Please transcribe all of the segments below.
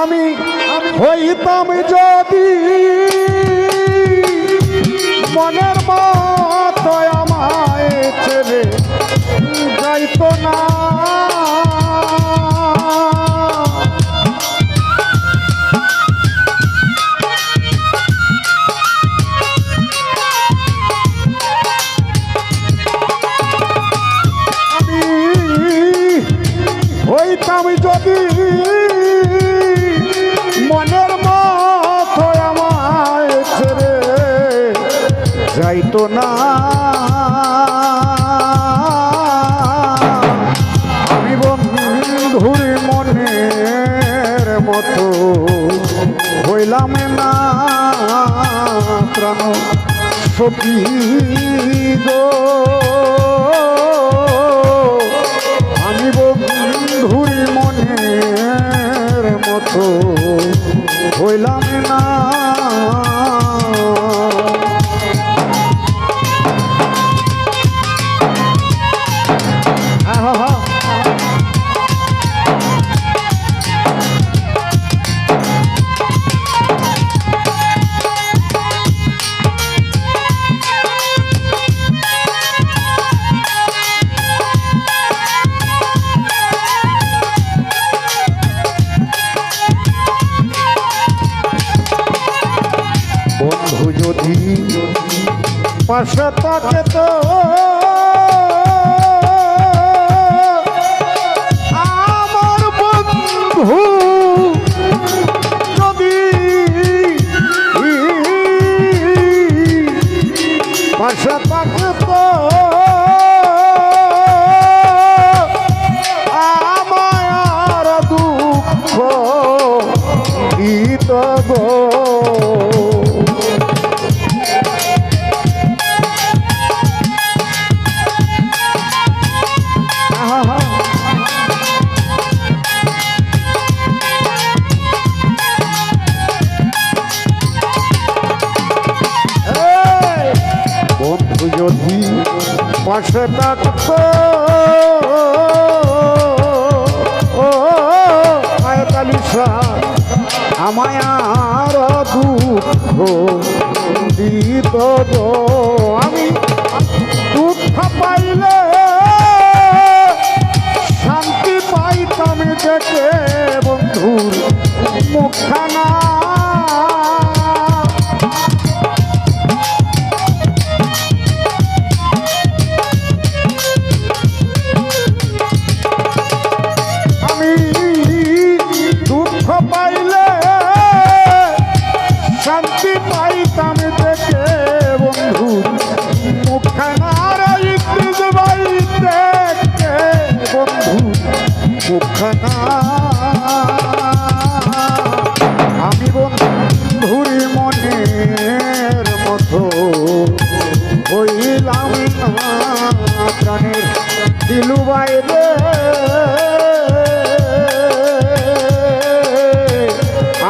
আমি হইতাম যদি মনের মতো আমায় ছেড়ে যাইতো না। মতো হইলাম না প্রাণ গো। আমি বন্ধুর মনের মতো হইলাম না পাশে তো। আমার বন্ধু যদি পাশে পাশে থাকতো ও আয়তালিশা আমায় আর দুঃখ দিত। আমি দুঃখ পাইলে শান্তি পাইতাম দেখে বন্ধুর মুখখানা মুখখানা আমি বন্ধুর মনের মতো হইলাম প্রাণের দিলু বাইরে।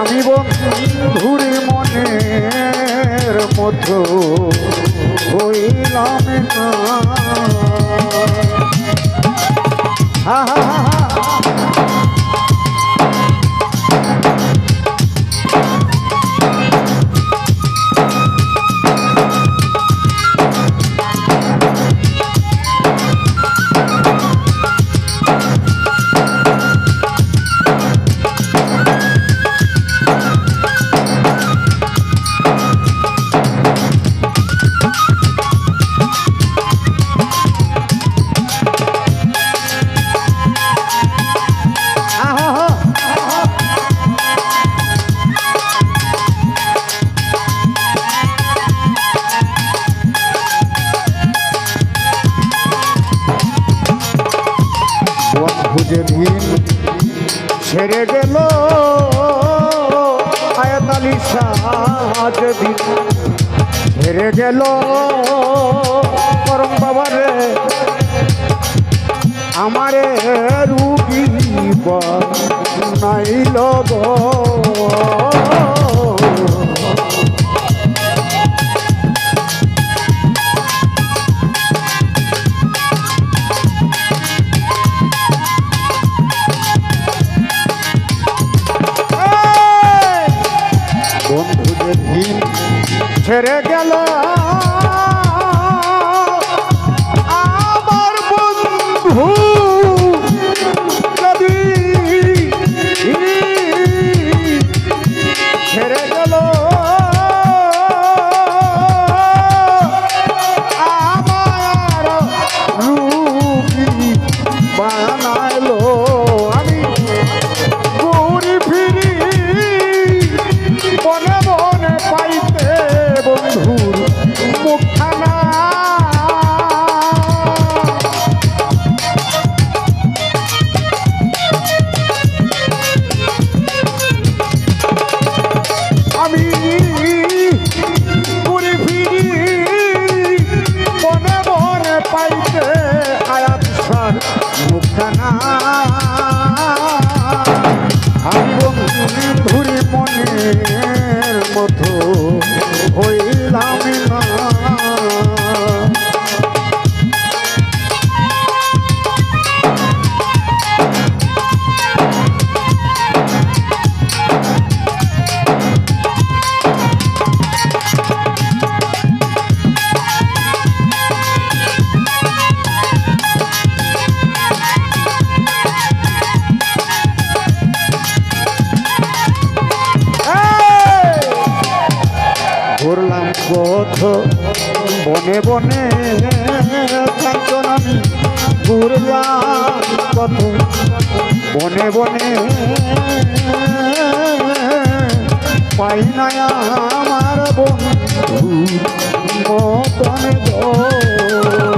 আমি বন্ধুর মনের মতো হইলাম হা হা হা। Oh, যেদিন ছেড়ে গেল। আয়াতালি দিন। ছেড়ে গেল। করম বাবারে আমারে রুগী নাইল গো। বানা মধু হই বনে বনে একজন আমি কত। বনে বনে পাই নাই আমার বন্ধু বনে গো।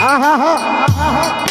ah ha ha! ah ah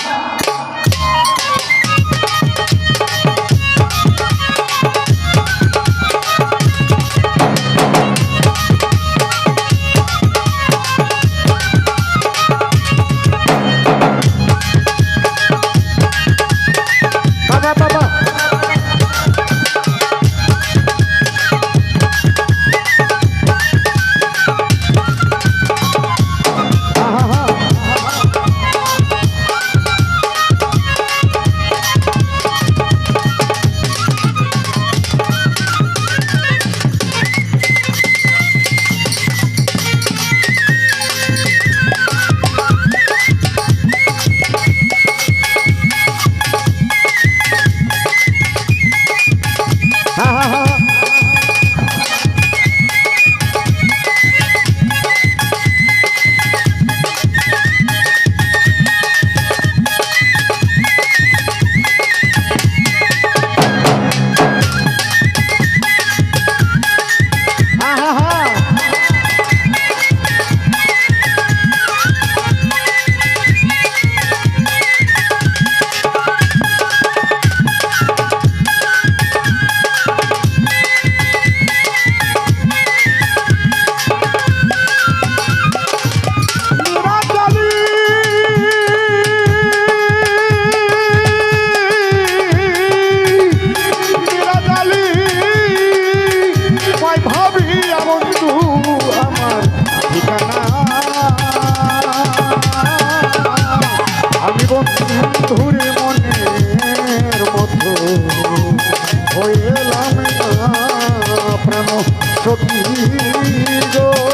সখী